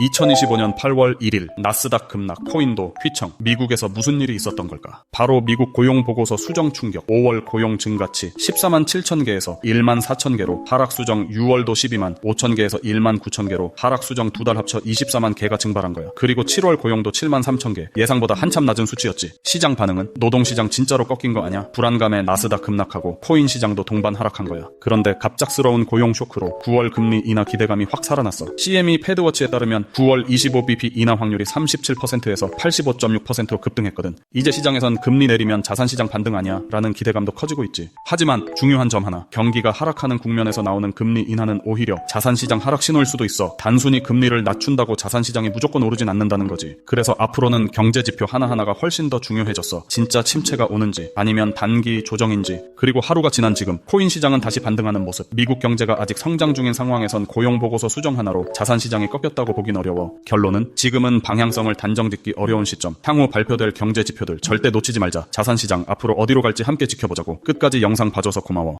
2025년 8월 1일 나스닥 급락, 코인도 휘청, 미국에서 무슨 일이 있었던 걸까? 바로 미국 고용 보고서 수정 충격, 5월 고용 증가치 14만 7천 개에서 1만 4천 개로 하락 수정 6월도 12만 5천 개에서 1만 9천 개로 하락 수정 두 달 합쳐 24만 개가 증발한 거야. 그리고 7월 고용도 7만 3천 개, 예상보다 한참 낮은 수치였지. 시장 반응은 노동시장 진짜로 꺾인 거 아냐? 불안감에 나스닥 급락하고 코인 시장도 동반 하락한 거야. 그런데 갑작스러운 고용 쇼크로 9월 금리 인하 기대감이 확 살아났어. CME 패드워치에 따르면 9월 25bp 인하 확률이 37%에서 85.6%로 급등했거든. 이제 시장에선 금리 내리면 자산시장 반등 아니야? 라는 기대감도 커지고 있지. 하지만 중요한 점 하나. 경기가 하락하는 국면에서 나오는 금리 인하는 오히려 자산시장 하락 신호일 수도 있어. 단순히 금리를 낮춘다고 자산시장이 무조건 오르진 않는다는 거지. 그래서 앞으로는 경제 지표 하나하나가 훨씬 더 중요해졌어. 진짜 침체가 오는지 아니면 단기 조정인지 그리고 하루가 지난 지금 코인 시장은 다시 반등하는 모습. 미국 경제가 아직 성장 중인 상황에선 고용 보고서 수정 하나로 자산 시장이 꺾였다고 보긴 어려워. 결론은 지금은 방향성을 단정짓기 어려운 시점. 향후 발표될 경제 지표들 절대 놓치지 말자. 자산 시장 앞으로 어디로 갈지 함께 지켜보자고. 끝까지 영상 봐줘서 고마워.